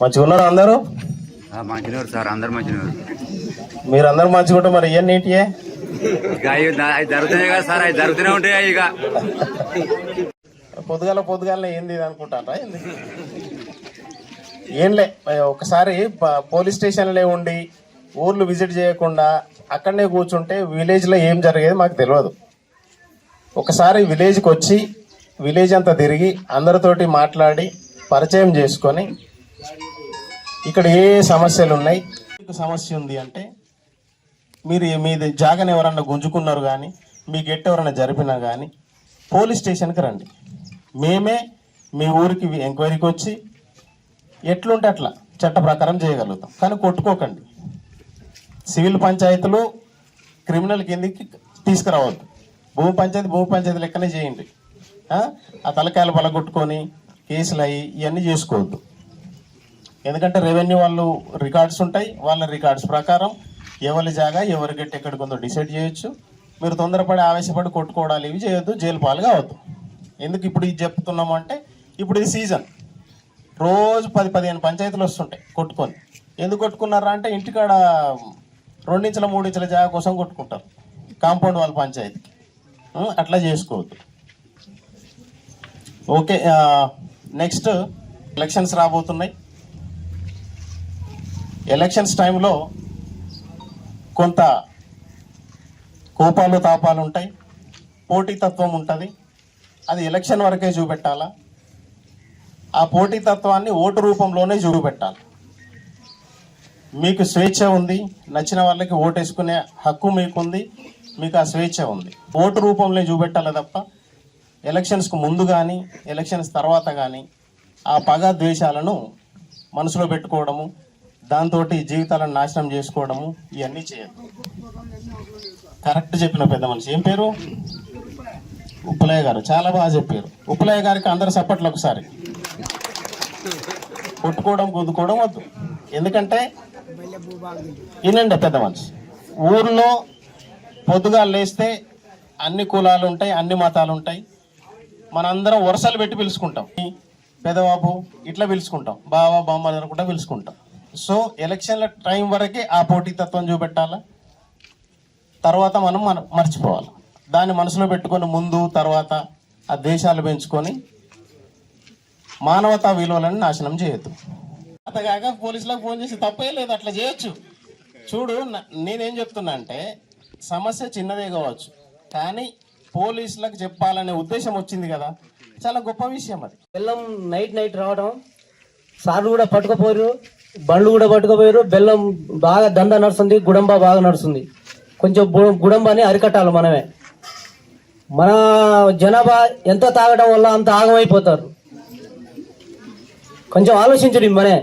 మంచిగా ఉన్నారు అందరూ మంచినీరు సార్ అందరు మంచినీరు మీరు అందరు మంచిగా ఉంటే మరి ఇవన్నీ ఏంటియే అవి జరుగుతున్నాయి కదా సార్ అవి జరుగుతూనే ఉంటాయి ఇక. పొద్దుగాల పొద్దుగాల ఏంది ఇది అనుకుంటారా ఏంది? ఏంలే ఒకసారి పోలీస్ స్టేషన్లో ఉండి ఊర్లు విజిట్ చేయకుండా అక్కడనే కూర్చుంటే విలేజ్లో ఏం జరిగేది మాకు తెలియదు ఒకసారి విలేజ్కి వచ్చి విలేజ్ అంతా తిరిగి అందరితోటి మాట్లాడి పరిచయం చేసుకొని ఇక్కడ ఏ సమస్యలు ఉన్నాయి సమస్య ఉంది అంటే మీరు మీది జాగని ఎవరన్నా గుంజుకున్నారు కానీ మీ గెట్ ఎవరన్నా జరిపినా కానీ పోలీస్ స్టేషన్కి రండి. మేమే మీ ఊరికి ఎంక్వైరీకి వచ్చి ఎట్లుంటే అట్లా చట్ట ప్రకారం చేయగలుగుతాం. కానీ కొట్టుకోకండి. సివిల్ పంచాయతీలు క్రిమినల్ కిందికి తీసుకురావద్దు. భూమి పంచాయతీ భూమి పంచాయతీ లెక్కనే చేయండి. ఆ? తలకాయలు బలగొట్టుకొని కేసులు అయ్యి ఇవన్నీ చేసుకోవద్దు. ఎందుకంటే రెవెన్యూ వాళ్ళు రికార్డ్స్ ఉంటాయి వాళ్ళ రికార్డ్స్ ప్రకారం ఎవరి జాగా ఎవరి గట్టి ఎక్కడికి ఉందో డిసైడ్ చేయొచ్చు. మీరు తొందరపడి ఆవేశపడి కొట్టుకోవడాలు ఇవి చేయొద్దు జైలు పాలు కావద్దు ఎందుకు ఇప్పుడు ఇది చెప్తున్నాము అంటే ఇప్పుడు ఇది సీజన్ రోజు పది పదిహేను పంచాయతీలు వస్తుంటాయి కొట్టుకొని. ఎందుకు కొట్టుకున్నారా అంటే ఇంటికాడ రెండించల మూడించల జాగా కోసం కొట్టుకుంటారు. కాంపౌండ్ వాళ్ళ పంచాయతీకి. అట్లా చేసుకోవద్దు. ఓకే నెక్స్ట్ ఎలక్షన్స్ రాబోతున్నాయి. ఎలక్షన్స్ టైంలో కొంత కోపాలు తాపాలు ఉంటాయి. పోటీతత్వం ఉంటుంది. అది ఎలక్షన్ వరకే చూపెట్టాలా? ఆ పోటీతత్వాన్ని ఓటు రూపంలోనే చూపెట్టాలి. మీకు స్వేచ్ఛ ఉంది. నచ్చిన వాళ్ళకి ఓటేసుకునే హక్కు మీకుంది. మీకు ఆ స్వేచ్ఛ ఉంది. ఓటు రూపంలో చూపెట్టాలి తప్ప? ఎలక్షన్స్కు ముందు కానీ ఎలక్షన్స్ తర్వాత కానీ ఆ పగ ద్వేషాలను మనసులో పెట్టుకోవడము దాంతో జీవితాలను నాశనం చేసుకోవడము ఇవన్నీ చేయదు కరెక్ట్ చెప్పిన పెద్ద మనిషి. ఏం పేరు? ఉప్పలయ్య గారు. చాలా బాగా చెప్పారు. ఉప్పలయ్య గారికి అందరు సప్పట్లు ఒకసారి. కొట్టుకోవడం గుద్దుకోవడం వద్దు. ఎందుకంటే వినండి పెద్ద మనిషి. ఊర్లో పొద్దుగా లేస్తే అన్ని కులాలు ఉంటాయి అన్ని మతాలు ఉంటాయి. మనందరం వరుసలు పెట్టి పిలుచుకుంటాం. పెదబాబు ఇట్లా పిలుచుకుంటాం. బావా బామ్మ అనుకుంటా పిలుచుకుంటాం. సో ఎలక్షన్ల టైం వరకే ఆ పోటీతత్వం చూపెట్టాలా? తర్వాత మనం మన మర్చిపోవాలి. దాన్ని మనసులో పెట్టుకొని ముందు తర్వాత ఆ దేశాలు పెంచుకొని మానవతా విలువలను నాశనం చేయొద్దు. అంతగాక పోలీసులకు ఫోన్ చేసి తప్పే లేదు అట్లా చేయొచ్చు. చూడు నేనేం చెప్తున్నా అంటే సమస్య చిన్నదే కావచ్చు కానీ పోలీసులకు చెప్పాలనే ఉద్దేశం వచ్చింది కదా. చాలా గొప్ప విషయం అది. పిల్లం నైట్ నైట్ రావడం సార్లు కూడా పట్టుకుపోయారు బండ్లు కూడా పట్టుకుపోయారు. బెల్లం బాగా దండ నడుస్తుంది గుడంబ బాగా నడుస్తుంది. కొంచెం గుడంబాని అరికట్టాలి మనమే. మన జనాభా ఎంత తాగడం వల్ల అంత ఆగమైపోతారు. కొంచెం ఆలోచించండి మనే.